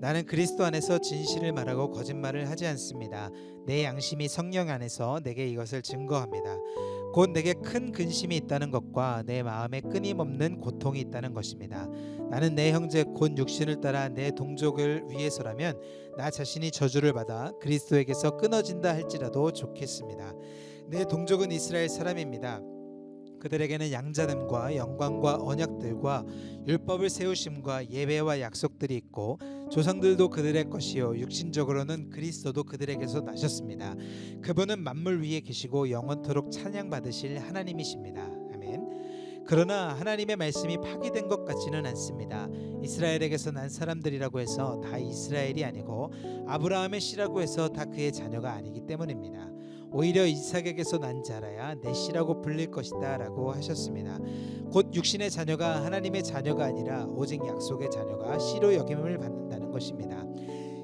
나는 그리스도 안에서 진실을 말하고 거짓말을 하지 않습니다. 내 양심이 성령 안에서 내게 이것을 증거합니다. 곧 내게 큰 근심이 있다는 것과 내 마음에 끊임없는 고통이 있다는 것입니다. 나는 내 형제 곧 육신을 따라 내 동족을 위해서라면 나 자신이 저주를 받아 그리스도에게서 끊어진다 할지라도 좋겠습니다. 내 동족은 이스라엘 사람입니다. 그들에게는 양자됨과 영광과 언약들과 율법을 세우심과 예배와 약속들이 있고 조상들도 그들의 것이요 육신적으로는 그리스도도 그들에게서 나셨습니다. 그분은 만물 위에 계시고 영원토록 찬양 받으실 하나님이십니다. 아멘. 그러나 하나님의 말씀이 파기된 것 같지는 않습니다. 이스라엘에게서 난 사람들이라고 해서 다 이스라엘이 아니고 아브라함의 씨라고 해서 다 그의 자녀가 아니기 때문입니다. 오히려 이삭에게서 난 자라야 내 씨라고 불릴 것이다라고 하셨습니다. 곧 육신의 자녀가 하나님의 자녀가 아니라 오직 약속의 자녀가 씨로 여김을 받는다는 것입니다.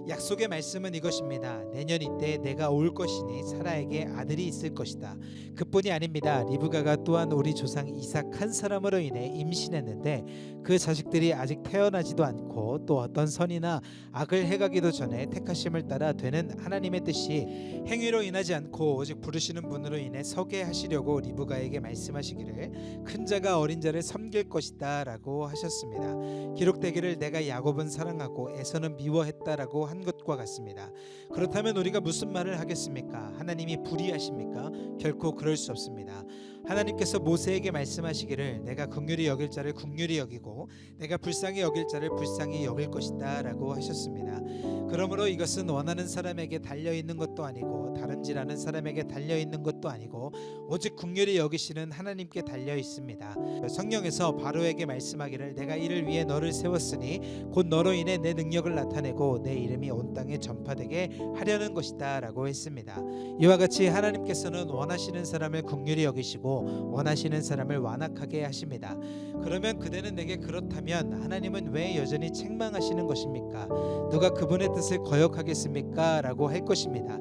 약속의 말씀은 이것입니다. 내년 이때 내가 올 것이니 사라에게 아들이 있을 것이다. 그뿐이 아닙니다. 리브가가 또한 우리 조상 이삭 한 사람으로 인해 임신했는데 그 자식들이 아직 태어나지도 않고 또 어떤 선이나 악을 해가기도 전에 택하심을 따라 되는 하나님의 뜻이 행위로 인하지 않고 오직 부르시는 분으로 인해 서게 하시려고 리브가에게 말씀하시기를 큰 자가 어린 자를 섬길 것이다라고 하셨습니다. 기록되기를 내가 야곱은 사랑하고 에서는 미워했다라고 한 것과 같습니다. 그렇다면 우리가 무슨 말을 하겠습니까? 하나님이 불의하십니까? 결코 그럴 수 없습니다. 하나님께서 모세에게 말씀하시기를 내가 긍휼히 여길 자를 긍휼히 여기고 내가 불쌍히 여길 자를 불쌍히 여길 것이다라고 하셨습니다. 그러므로 이것은 원하는 사람에게 달려 있는 것도 아니고 다름질하는 사람에게 달려 있는 것도 아니고 오직 긍휼히 여기시는 하나님께 달려 있습니다. 성령에서 바로에게 말씀하기를 내가 이를 위해 너를 세웠으니 곧 너로 인해 내 능력을 나타내고 내 이름이 온 땅에 전파되게 하려는 것이다라고 했습니다. 이와 같이 하나님께서는 원하시는 사람을 긍휼히 여기시고 원하시는 사람을 완악하게 하십니다. 그러면 그대는 내게 그렇다면 하나님은 왜 여전히 책망하시는 것입니까? 누가 그분의 뜻을 거역하겠습니까? 라고 할 것입니다.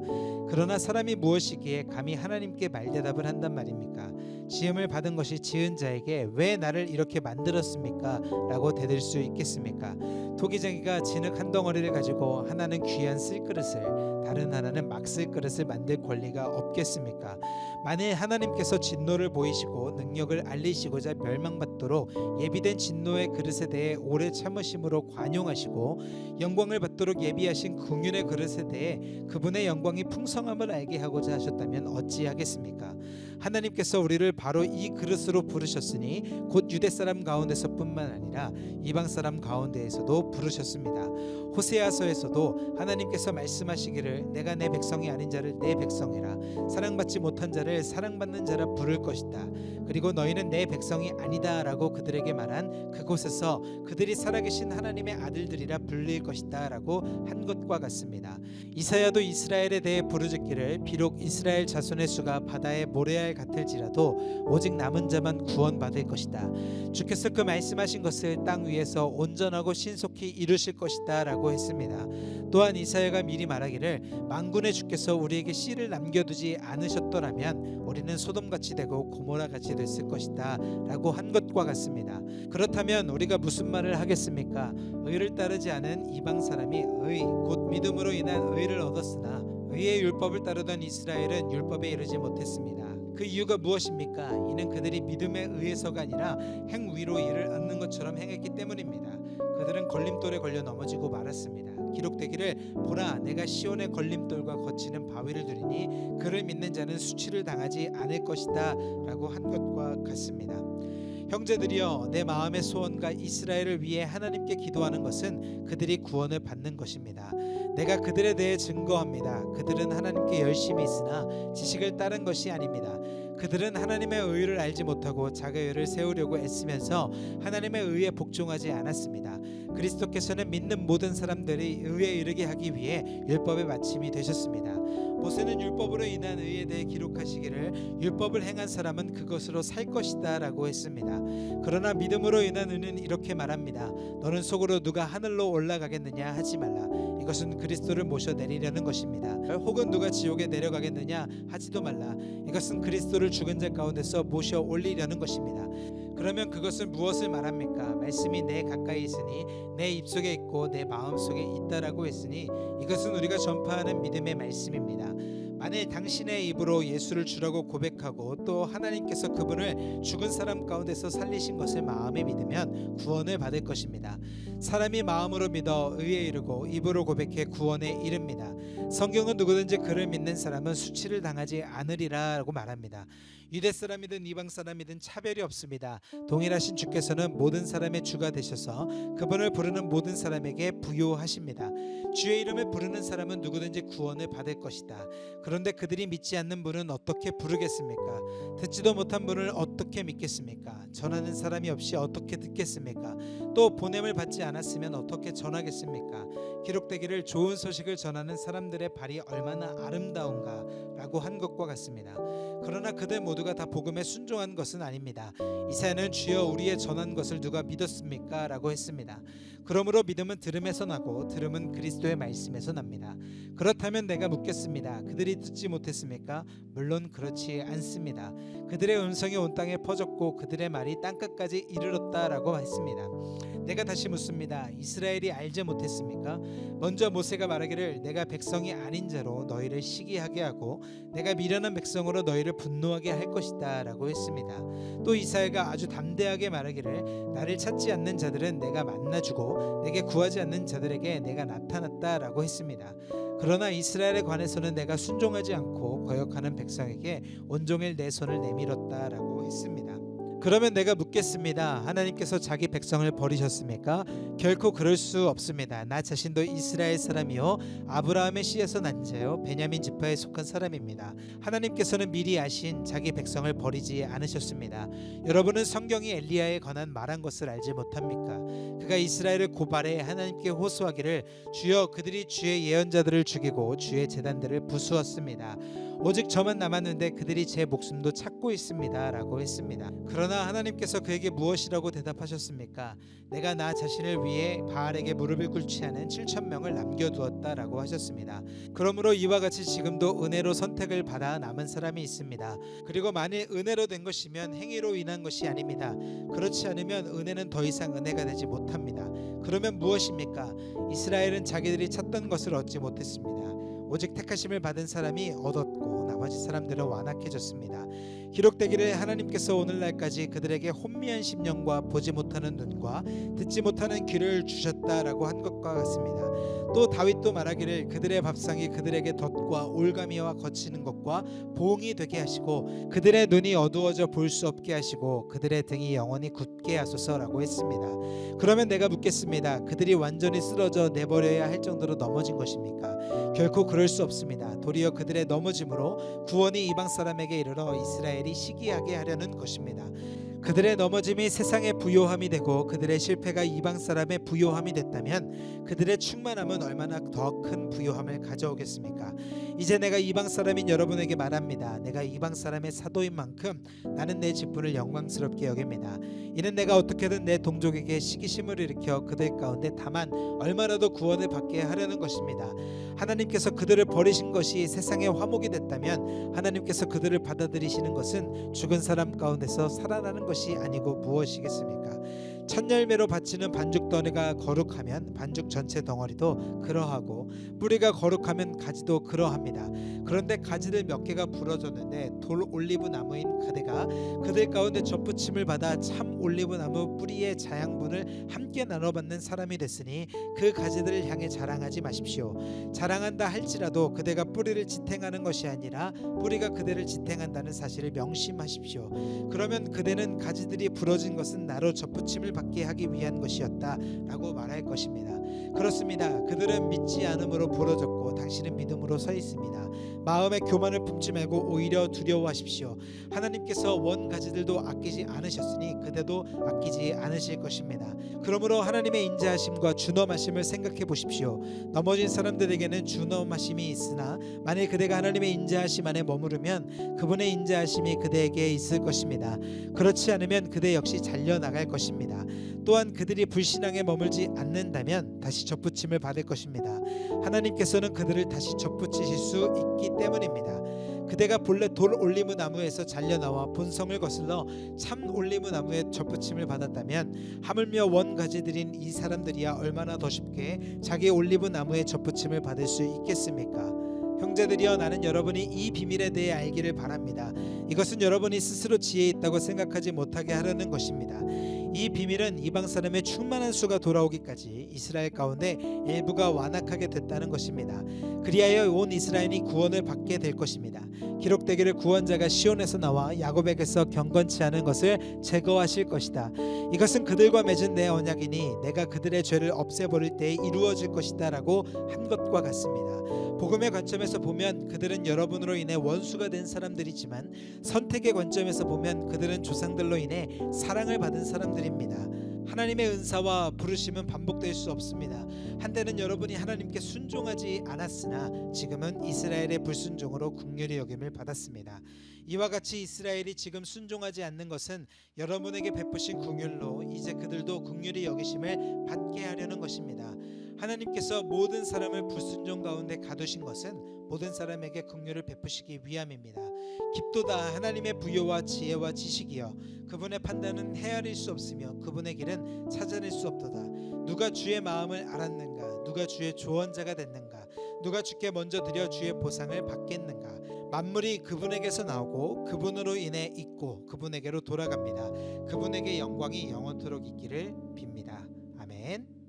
그러나 사람이 무엇이기에 감히 하나님께 말대답을 한단 말입니까? 지음을 받은 것이 지은 자에게 왜 나를 이렇게 만들었습니까? 라고 대들 수 있겠습니까? 토기장이가 진흙 한 덩어리를 가지고 하나는 귀한 쓸그릇을 다른 하나는 막 쓸그릇을 만들 권리가 없겠습니까? 만일 하나님께서 진노를 보이시고 능력을 알리시고자 멸망받도록 예비된 진노의 그릇에 대해 오래 참으심으로 관용하시고 영광을 받도록 예비하신 궁윤의 그릇에 대해 그분의 영광이 풍성함을 알게 하고자 하셨다면 어찌하겠습니까? 하나님께서 우리를 바로 이 그릇으로 부르셨으니 곧 유대 사람 가운데서뿐만 아니라 이방 사람 가운데에서도 부르셨습니다. 호세아서에서도 하나님께서 말씀하시기를 내가 내 백성이 아닌 자를 내 백성이라 사랑받지 못한 자를 사랑받는 자라 부를 것이다. 그리고 너희는 내 백성이 아니다라고 그들에게 말한 그곳에서 그들이 살아계신 하나님의 아들들이라 불릴 것이다라고 한 것과 같습니다. 이사야도 이스라엘에 대해 부르짖기를 비록 이스라엘 자손의 수가 바다의 모래알 같을지라도 오직 남은 자만 구원받을 것이다. 주께서 그 말씀하신 것을 땅 위에서 온전하고 신속히 이루실 것이다라고 했습니다. 또한 이사야가 미리 말하기를 만군의 주께서 우리에게 씨를 남겨두지 않으셨더라면 우리는 소돔같이 되고 고모라같이 됐을 것이다라고 한 것과 같습니다. 그렇다면 우리가 무슨 말을 하겠습니까? 의를 따르지 않은 이방 사람이 의 곧 믿음으로 인한 의를 얻었으나 의의 율법을 따르던 이스라엘은 율법에 이르지 못했습니다. 그 이유가 무엇입니까? 이는 그들이 믿음에 의해서가 아니라 행 위로 이를 얻는 것처럼 행했기 때문입니다. 그들은 걸림돌에 걸려 넘어지고 말았습니다. 기록되기를 보라 내가 시온의 걸림돌과 거치는 바위를 두리니 그를 믿는 자는 수치를 당하지 않을 것이다라고 한 것과 같습니다. 형제들이여 내 마음의 소원과 이스라엘을 위해 하나님께 기도하는 것은 그들이 구원을 받는 것입니다. 내가 그들에 대해 증거합니다. 그들은 하나님께 열심히 있으나 지식을 따른 것이 아닙니다. 그들은 하나님의 의를 알지 못하고 자기의 의를 세우려고 애쓰면서 하나님의 의에 복종하지 않았습니다. 그리스도께서는 믿는 모든 사람들이 의에 이르게 하기 위해 율법의 마침이 되셨습니다. 모세는 율법으로 인한 의에 대해 기록하시기를 율법을 행한 사람은 그것으로 살 것이다라고 했습니다. 그러나 믿음으로 인한 의는 이렇게 말합니다. 너는 속으로 누가 하늘로 올라가겠느냐 하지 말라. 이것은 그리스도를 모셔 내리려는 것입니다. 혹은 누가 지옥에 내려가겠느냐 하지도 말라. 이것은 그리스도를 죽은 자 가운데서 모셔 올리려는 것입니다. 그러면 그것은 무엇을 말합니까? 말씀이 내 가까이 있으니 내 입속에 있고 내 마음속에 있다라고 했으니 이것은 우리가 전파하는 믿음의 말씀입니다. 만일 당신의 입으로 예수를 주라고 고백하고 또 하나님께서 그분을 죽은 사람 가운데서 살리신 것을 마음에 믿으면 구원을 받을 것입니다. 사람이 마음으로 믿어 의에 이르고 입으로 고백해 구원에 이릅니다. 성경은 누구든지 그를 믿는 사람은 수치를 당하지 않으리라라고 말합니다. 유대 사람이든 이방 사람이든 차별이 없습니다. 동일하신 주께서는 모든 사람의 주가 되셔서 그분을 부르는 모든 사람에게 부요하십니다. 주의 이름을 부르는 사람은 누구든지 구원을 받을 것이다. 그런데 그들이 믿지 않는 분은 어떻게 부르겠습니까? 듣지도 못한 분을 어떻게 믿겠습니까? 전하는 사람이 없이 어떻게 듣겠습니까? 또 보냄을 받지 않았으면 어떻게 전하겠습니까? 기록되기를 좋은 소식을 전하는 사람들의 발이 얼마나 아름다운가라고 한 것과 같습니다. 그러나 그들 모두가 다 복음에 순종한 것은 아닙니다. 이사야는 주여 우리의 전한 것을 누가 믿었습니까? 라고 했습니다. 그러므로 믿음은 들음에서 나고 들음은 그리스도의 말씀에서 납니다. 그렇다면 내가 묻겠습니다. 그들이 듣지 못했습니까? 물론 그렇지 않습니다. 그들의 음성이 온 땅에 퍼졌고 그들의 말이 땅끝까지 이르렀다라고 했습니다. 내가 다시 묻습니다. 이스라엘이 알지 못했습니까? 먼저 모세가 말하기를 내가 백성이 아닌 자로 너희를 시기하게 하고 내가 미련한 백성으로 너희를 분노하게 할 것이다라고 했습니다. 또 이사야가 아주 담대하게 말하기를 나를 찾지 않는 자들은 내가 만나주고 내게 구하지 않는 자들에게 내가 나타났다라고 했습니다. 그러나 이스라엘에 관해서는 내가 순종하지 않고 거역하는 백성에게 온종일 내 손을 내밀었다라고 했습니다. 그러면 내가 묻겠습니다. 하나님께서 자기 백성을 버리셨습니까? 결코 그럴 수 없습니다. 나 자신도 이스라엘 사람이요 아브라함의 씨에서 난 자요 베냐민 지파에 속한 사람입니다. 하나님께서는 미리 아신 자기 백성을 버리지 않으셨습니다. 여러분은 성경이 엘리야에 관한 말한 것을 알지 못합니까? 그가 이스라엘을 고발해 하나님께 호소하기를 주여 그들이 주의 예언자들을 죽이고 주의 제단들을 부수었습니다. 오직 저만 남았는데 그들이 제 목숨도 찾고 있습니다라고 했습니다. 그러나 하나님께서 그에게 무엇이라고 대답하셨습니까? 내가 나 자신을 위해 바알에게 무릎을 꿇지 않은 7천 명을 남겨두었다라고 하셨습니다. 그러므로 이와 같이 지금도 은혜로 선택을 받아 남은 사람이 있습니다. 그리고 만일 은혜로 된 것이면 행위로 인한 것이 아닙니다. 그렇지 않으면 은혜는 더 이상 은혜가 되지 못합니다. 그러면 무엇입니까? 이스라엘은 자기들이 찾던 것을 얻지 못했습니다. 오직 택하심을 받은 사람이 얻었고 나머지 사람들은 완악해졌습니다. 기록되기를 하나님께서 오늘날까지 그들에게 혼미한 심령과 보지 못하는 눈과 듣지 못하는 귀를 주셨다라고 한 것과 같습니다. 또 다윗도 말하기를 그들의 밥상이 그들에게 덫과 올가미와 거치는 것과 보응이 되게 하시고 그들의 눈이 어두워져 볼 수 없게 하시고 그들의 등이 영원히 굳게 하소서라고 했습니다. 그러면 내가 묻겠습니다. 그들이 완전히 쓰러져 내버려야 할 정도로 넘어진 것입니까? 결코 그럴 수 없습니다. 도리어 그들의 넘어짐으로 구원이 이방 사람에게 이르러 이스라엘이 시기하게 하려는 것입니다. 그들의 넘어짐이 세상의 부요함이 되고 그들의 실패가 이방 사람의 부요함이 됐다면 그들의 충만함은 얼마나 더 큰 부요함을 가져오겠습니까? 이제 내가 이방 사람인 여러분에게 말합니다. 내가 이방 사람의 사도인 만큼 나는 내 직분을 영광스럽게 여깁니다. 이는 내가 어떻게든 내 동족에게 시기심을 일으켜 그들 가운데 다만 얼마라도 구원을 받게 하려는 것입니다. 하나님께서 그들을 버리신 것이 세상의 화목이 됐다면 하나님께서 그들을 받아들이시는 것은 죽은 사람 가운데서 살아나는 것이 아니고 무엇이겠습니까? 첫 열매로 바치는 반죽 덩어리가 거룩하면 반죽 전체 덩어리도 그러하고 뿌리가 거룩하면 가지도 그러합니다. 그런데 가지들 몇 개가 부러졌는데 돌 올리브 나무인 그대가 그들 가운데 접붙임을 받아 참 올리브 나무 뿌리의 자양분을 함께 나눠 받는 사람이 됐으니 그 가지들을 향해 자랑하지 마십시오. 자랑한다 할지라도 그대가 뿌리를 지탱하는 것이 아니라 뿌리가 그대를 지탱한다는 사실을 명심하십시오. 그러면 그대는 가지들이 부러진 것은 나로 접붙임을 받게 하기 위한 것이었다라고 말할 것입니다. 그렇습니다. 그들은 믿지 않음으로 부러졌고 당신은 믿음으로 서 있습니다. 마음의 교만을 품지 말고 오히려 두려워하십시오. 하나님께서 원 가지들도 아끼지 않으셨으니 그대도 아끼지 않으실 것입니다. 그러므로 하나님의 인자하심과 준엄하심을 생각해 보십시오. 넘어진 사람들에게는 준엄하심이 있으나 만일 그대가 하나님의 인자하심 안에 머무르면 그분의 인자하심이 그대에게 있을 것입니다. 그렇지 않으면 그대 역시 잘려 나갈 것입니다. 또한 그들이 불신앙에 머물지 않는다면 다시 접붙임을 받을 것입니다. 하나님께서는 그들을 다시 접붙이실 수 있기 때문입니다. 그대가 본래 돌 올리브 나무에서 잘려 나와 본성을 거슬러 참 올리브 나무에 접붙임을 받았다면 하물며 원 가지들인 이 사람들이야 얼마나 더 쉽게 자기 올리브 나무에 접붙임을 받을 수 있겠습니까? 형제들이여 나는 여러분이 이 비밀에 대해 알기를 바랍니다. 이것은 여러분이 스스로 지혜 있다고 생각하지 못하게 하려는 것입니다. 이 비밀은 이방 사람의 충만한 수가 돌아오기까지 이스라엘 가운데 일부가 완악하게 됐다는 것입니다. 그리하여 온 이스라엘이 구원을 받게 될 것입니다. 기록되기를 구원자가 시온에서 나와 야곱에게서 경건치 않은 것을 제거하실 것이다. 이것은 그들과 맺은 내 언약이니 내가 그들의 죄를 없애버릴 때에 이루어질 것이다라고 한 것과 같습니다. 복음의 관점에서 보면 그들은 여러분으로 인해 원수가 된 사람들이지만 선택의 관점에서 보면 그들은 조상들로 인해 사랑을 받은 사람들 입니다. 하나님의 은사와 부르심은 반복될 수 없습니다. 한때는 여러분이 하나님께 순종하지 않았으나 지금은 이스라엘의 불순종으로 국률이 여김을 받았습니다. 이와 같이 이스라엘이 지금 순종하지 않는 것은 여러분에게 베푸신 국률로 이제 그들도 국률이 여기심을 받게 하려는 것입니다. 하나님께서 모든 사람을 불순종 가운데 가두신 것은 모든 사람에게 긍휼을 베푸시기 위함입니다. 깊도다 하나님의 부여와 지혜와 지식이여 그분의 판단은 헤아릴 수 없으며 그분의 길은 찾아낼 수 없도다. 누가 주의 마음을 알았는가? 누가 주의 조언자가 됐는가? 누가 주께 먼저 드려 주의 보상을 받겠는가? 만물이 그분에게서 나오고 그분으로 인해 있고 그분에게로 돌아갑니다. 그분에게 영광이 영원토록 있기를 빕니다. 아멘.